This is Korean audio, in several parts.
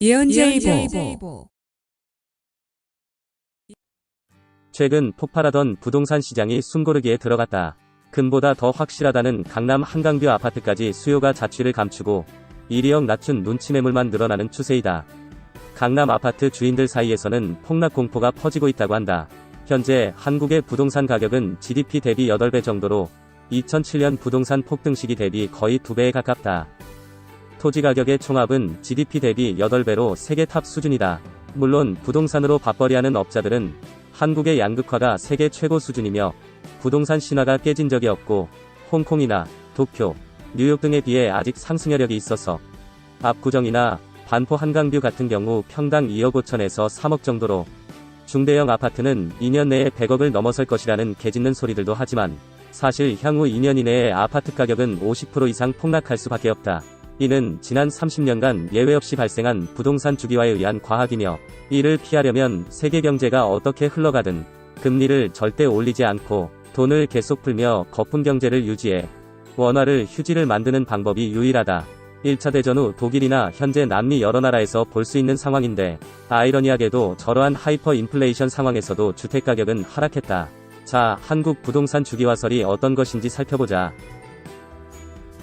예언자이보 최근 폭발하던 부동산 시장이 숨고르기에 들어갔다. 금보다 더 확실하다는 강남 한강뷰 아파트까지 수요가 자취를 감추고 일이억 낮춘 눈치 매물만 늘어나는 추세이다. 강남 아파트 주인들 사이에서는 폭락 공포가 퍼지고 있다고 한다. 현재 한국의 부동산 가격은 GDP 대비 8배 정도로 2007년 부동산 폭등 시기 대비 거의 2배에 가깝다. 토지 가격의 총합은 GDP 대비 8배로 세계 탑 수준이다. 물론 부동산으로 밥벌이하는 업자들은 한국의 양극화가 세계 최고 수준이며 부동산 신화가 깨진 적이 없고 홍콩이나 도쿄, 뉴욕 등에 비해 아직 상승 여력이 있어서 압구정이나 반포 한강뷰 같은 경우 평당 2억 5천에서 3억 정도로 중대형 아파트는 2년 내에 100억을 넘어설 것이라는 개짖는 소리들도 하지만 사실 향후 2년 이내에 아파트 가격은 50% 이상 폭락할 수밖에 없다. 이는 지난 30년간 예외 없이 발생한 부동산 주기화에 의한 과학이며 이를 피하려면 세계 경제가 어떻게 흘러가든 금리를 절대 올리지 않고 돈을 계속 풀며 거품 경제를 유지해 원화를 휴지를 만드는 방법이 유일하다. 1차 대전 후 독일이나 현재 남미 여러 나라에서 볼 수 있는 상황인데 아이러니하게도 저러한 하이퍼 인플레이션 상황에서도 주택 가격은 하락했다. 자, 한국 부동산 주기화설이 어떤 것인지 살펴보자.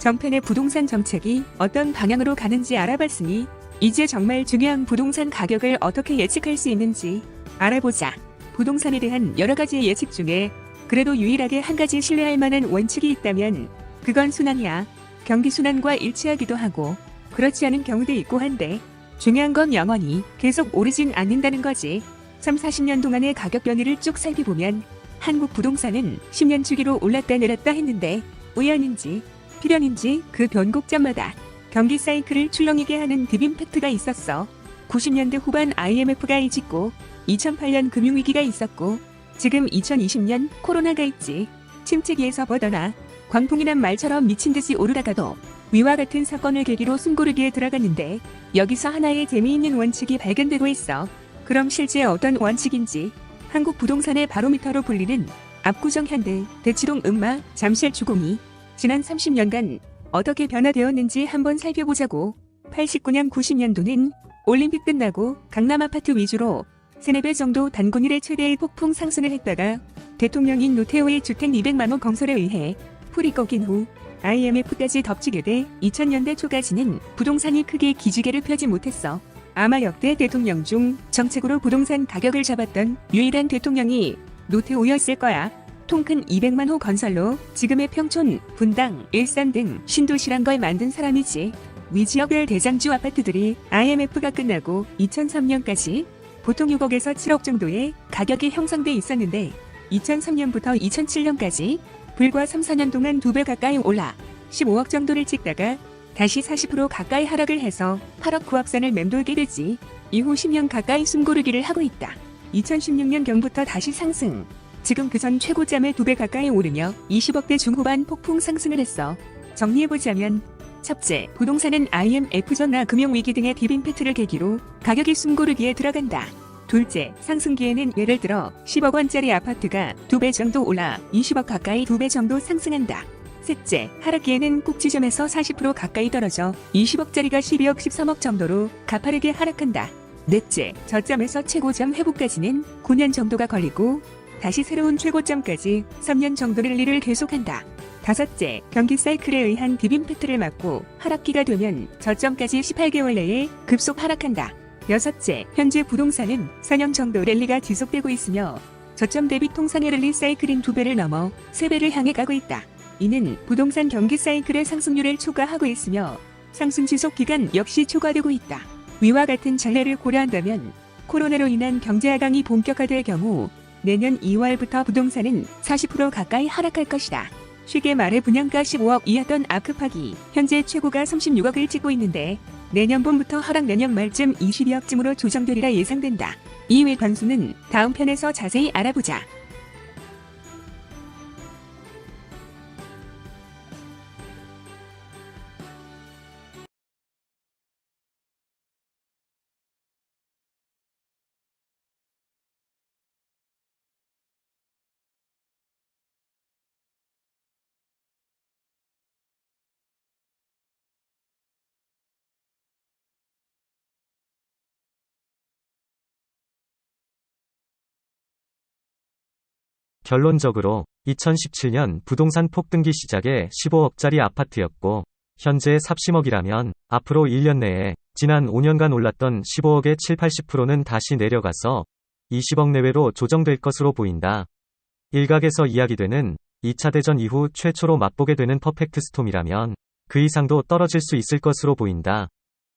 정편의 부동산 정책이 어떤 방향으로 가는지 알아봤으니 이제 정말 중요한 부동산 가격을 어떻게 예측할 수 있는지 알아보자. 부동산에 대한 여러 가지 예측 중에 그래도 유일하게 한 가지 신뢰할 만한 원칙이 있다면 그건 순환이야. 경기 순환과 일치하기도 하고 그렇지 않은 경우도 있고 한데 중요한 건 영원히 계속 오르진 않는다는 거지. 3, 40년 동안의 가격 변이를 쭉 살펴보면 한국 부동산은 10년 주기로 올랐다 내렸다 했는데 우연인지 필연인지 그 변곡점마다 경기 사이클을 출렁이게 하는 디빔 팩트가 있었어. 90년대 후반 IMF가 이짓고 2008년 금융위기가 있었고 지금 2020년 코로나가 있지. 침체기에서 벗어나 광풍이란 말처럼 미친 듯이 오르다가도 위와 같은 사건을 계기로 숨고르기에 들어갔는데 여기서 하나의 재미있는 원칙이 발견되고 있어. 그럼 실제 어떤 원칙인지 한국 부동산의 바로미터로 불리는 압구정 현대, 대치동 음마, 잠실 주공이 지난 30년간 어떻게 변화되었는지 한번 살펴보자고. 89년 90년도는 올림픽 끝나고 강남 아파트 위주로 3, 4배 정도 단군 일의 최대의 폭풍 상승을 했다가 대통령인 노태우의 주택 200만 호 건설에 의해 풀이 꺾인 후 IMF까지 덮치게 돼 2000년대 초까지는 부동산이 크게 기지개를 펴지 못했어. 아마 역대 대통령 중 정책으로 부동산 가격을 잡았던 유일한 대통령이 노태우였을 거야. 통 큰 200만 호 건설로 지금의 평촌, 분당, 일산 등 신도시란 걸 만든 사람이지. 위지역별 대장주 아파트들이 IMF가 끝나고 2003년까지 보통 6억에서 7억 정도의 가격이 형성돼 있었는데 2003년부터 2007년까지 불과 3, 4년 동안 두 배 가까이 올라 15억 정도를 찍다가 다시 40% 가까이 하락을 해서 8억 9억 선을 맴돌게 되지. 이후 10년 가까이 숨고르기를 하고 있다. 2016년경부터 다시 상승. 지금 그 전 최고점에 두배 가까이 오르며 20억대 중후반 폭풍 상승을 했어. 정리해보자면 첫째, 부동산은 IMF 전화 금융위기 등의 디빙패트를 계기로 가격이 숨고르기에 들어간다. 둘째, 상승기에는 예를 들어 10억 원짜리 아파트가 두배 정도 올라 20억 가까이 두배 정도 상승한다. 셋째, 하락기에는 꼭지점에서 40% 가까이 떨어져 20억짜리가 12억 13억 정도로 가파르게 하락한다. 넷째, 저점에서 최고점 회복까지는 9년 정도가 걸리고 다시 새로운 최고점까지 3년 정도 랠리를 계속한다. 다섯째, 경기 사이클에 의한 디빔 패트를 맞고 하락기가 되면 저점까지 18개월 내에 급속 하락한다. 여섯째, 현재 부동산은 4년 정도 랠리가 지속되고 있으며 저점 대비 통상의 랠리 사이클인 2배를 넘어 3배를 향해 가고 있다. 이는 부동산 경기 사이클의 상승률을 초과하고 있으며 상승 지속 기간 역시 초과되고 있다. 위와 같은 전례를 고려한다면 코로나로 인한 경제 하강이 본격화될 경우 내년 2월부터 부동산은 40% 가까이 하락할 것이다. 쉽게 말해 분양가 15억 이하던 아크파기 현재 최고가 36억을 찍고 있는데 내년 봄부터 하락 내년 말쯤 22억쯤으로 조정되리라 예상된다. 이외 관수는 다음 편에서 자세히 알아보자. 결론적으로 2017년 부동산 폭등기 시작에 15억짜리 아파트였고 현재 삽심억이라면 앞으로 1년 내에 지난 5년간 올랐던 15억의 7, 80%는 다시 내려가서 20억 내외로 조정될 것으로 보인다. 일각에서 이야기되는 2차 대전 이후 최초로 맛보게 되는 퍼펙트 스톰이라면 그 이상도 떨어질 수 있을 것으로 보인다.